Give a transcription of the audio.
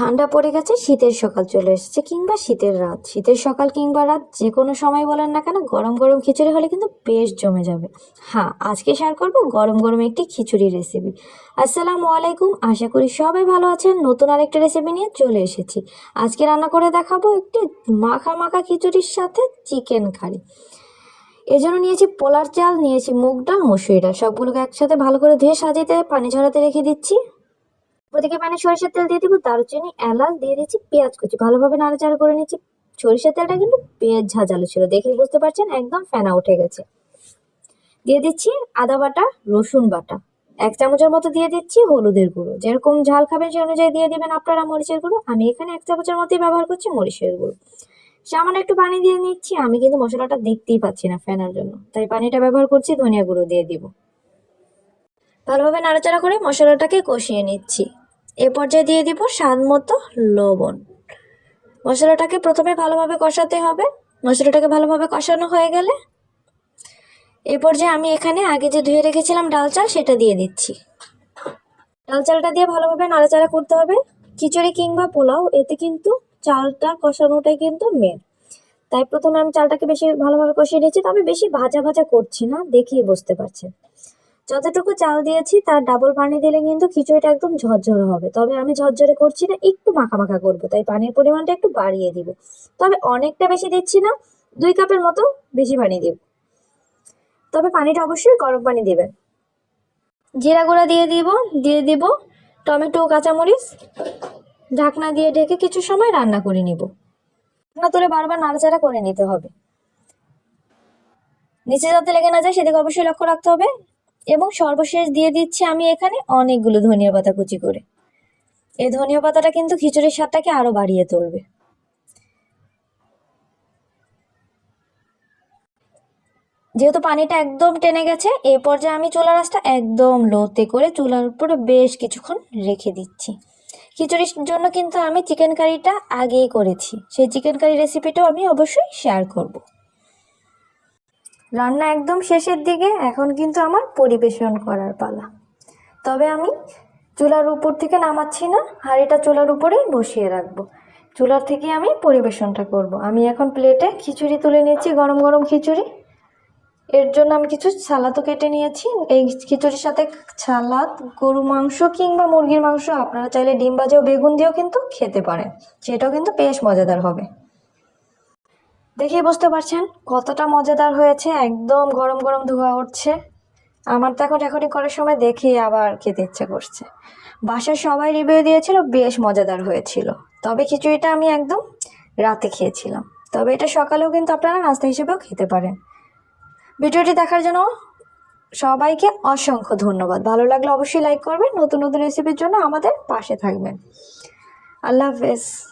ঠান্ডা পড়ে গেছে, শীতের সকাল চলে এসেছে কিংবা শীতের রাত। শীতের সকাল কিংবা রাত যে কোনো সময় বলেন না কেন, গরম গরম খিচুড়ি হলে কিন্তু বেশ জমে যাবে। হ্যাঁ আজকে শেয়ার করব গরম গরম একটি খিচুড়ি রেসিপি আসসালামু আলাইকুম, আশা করি সবাই ভালো আছেন। নতুন আরেকটা রেসিপি নিয়ে চলে এসেছি। আজকে রান্না করে দেখাবো একটি মাখা মাখা খিচুড়ির সাথে চিকেন কারি এই জন্য নিয়েছি পোলার চাল, নিয়েছি মুগ ডাল, মসুরি ডাল। সবগুলোকে একসাথে ভালো করে ধুয়ে সাজিতে পানি ঝরাতে রেখে দিচ্ছি। ওদিকে মানে সরিষার তেল দিয়ে দিব, দারুচিনি, এলাচ দিয়ে দিচ্ছি, পেঁয়াজ কুচি। ভালোভাবে নাড়াচাড়া করে নিচ্ছি। সরিষার তেলটা কিন্তু পেঁয়াজ ঝাঁঝালো ছিল, দেখেই বুঝতে পারছেন, একদম ফেনা উঠে গেছে। দিয়ে দিচ্ছি আদা বাটা, রসুন বাটা। এক চামচের মতো দিয়ে দিচ্ছি হলুদের গুঁড়ো। যেরকম ঝাল খাবেন সেই অনুযায়ী দিয়ে দিবেন আপনারা মরিচের গুঁড়ো। আমি এখানে এক চামচের মতোই ব্যবহার করছি মরিচের গুঁড়ো। সামান্য একটু পানি দিয়ে নিচ্ছি, আমি কিন্তু মশলাটা দেখতেই পাচ্ছি না ফেনার জন্য। তাই পানিটা ব্যবহার করছি, ধনিয়া গুঁড়ো দিয়ে দিব। ভালোভাবে নাড়াচাড়া করে মশলাটাকে কষিয়ে নিচ্ছি। এ পর্যায়ে দিয়ে দিব স্বাদ মতো লবণ। মশলাটাকে প্রথমে ভালোভাবে কষাতে হবে। মশলাটাকে ভালোভাবে কষানো হয়ে গেলে এ পর্যায়ে আমি এখানে আগে যে ধুয়ে রেখেছিলাম ডাল চাল, সেটা দিয়ে দিচ্ছি। ডাল চালটা দিয়ে ভালোভাবে নাড়াচাড়া করতে হবে। খিচুড়ি কিংবা পোলাও, এতে কিন্তু চালটা কষানোটাই কিন্তু মেন তাই প্রথমে আমি চালটাকে বেশি ভালোভাবে কষিয়ে নিচ্ছি তবে বেশি ভাজা ভাজা করছি না দেখিয়ে বুঝতে পারছেন। যতটুকু চাল দিয়েছি, তার ডাবল পানি দিলে কিন্তু খিচুড়িটা একদম ঝরঝরে হবে। তবে আমি ঝরঝরে করছি না, একটু মাখা মাখা করব, তাই পানির পরিমাণটা একটু বাড়িয়ে দিব। তবে অনেকটা বেশি দিচ্ছি না, দুই কাপের মতো বেশি পানি দিব। তবে পানিটা অবশ্যই গরম পানি দিবেন। জিরা গুঁড়া দিয়ে দিব দিয়ে দিব টমেটো, কাঁচামরিচ, ঢাকনা দিয়ে ঢেকে কিছু সময় রান্না করে নিব। ঢাকনা তুলে বারবার নাড়াচাড়া করে নিতে হবে। নিচে যাতে লেগে না যায়, সেদিকে অবশ্যই লক্ষ্য রাখতে হবে। এবং সর্বশেষ দিয়ে দিচ্ছি আমি এখানে অনেকগুলো ধনিয়া পাতা কুচি করে। এই ধনিয়া পাতাটা কিন্তু খিচুড়ির স্বাদটাকে আরও বাড়িয়ে তুলবে। যেহেতু পানিটা একদম টেনে গেছে এই পর্যায়ে আমি চুলার আঁচটা একদম লোতে করে চুলার উপরে বেশ কিছুক্ষণ রেখে দিচ্ছি। খিচুড়ির জন্য কিন্তু আমি চিকেন কারিটা আগেই করেছি। সেই চিকেন কারি রেসিপিটাও আমি অবশ্যই শেয়ার করব। রান্না একদম শেষের দিকে, এখন কিন্তু আমার পরিবেশন করার পালা। তবে আমি চুলার উপর থেকে নামাচ্ছি না হাঁড়িটা চুলার উপরেই বসিয়ে রাখব। চুলার থেকে আমি পরিবেশনটা করব। আমি এখন প্লেটে খিচুড়ি তুলে নিয়েছি, গরম গরম খিচুড়ি। এর জন্য আমি কিছু সালাদও কেটে নিয়েছি। এই খিচুড়ির সাথে সালাদ গরু মাংস কিংবা মুরগির মাংস, আপনারা চাইলে ডিম বাজেও বেগুন দিয়েও কিন্তু খেতে পারেন। সেটাও কিন্তু বেশ মজাদার হবে। দেখেই বুঝতে পারছেন কতটা মজাদার হয়েছে, একদম গরম গরম ধোয়া উঠছে। আমার তো এখন রেকর্ডিং করার সময় দেখেই আবার খেতে ইচ্ছে করছে। বাসার সবাই রিভিউ দিয়েছিল, বেশ মজাদার হয়েছিল। তবে খিচুড়িটা আমি একদম রাতে খেয়েছিলাম। তবে এটা সকালেও কিন্তু আপনারা নাস্তা হিসেবেও খেতে পারেন। ভিডিওটি দেখার জন্য সবাইকে অসংখ্য ধন্যবাদ। ভালো লাগলে অবশ্যই লাইক করবেন, নতুন নতুন রেসিপির জন্য আমাদের পাশে থাকবেন। আল্লাহ হাফেজ।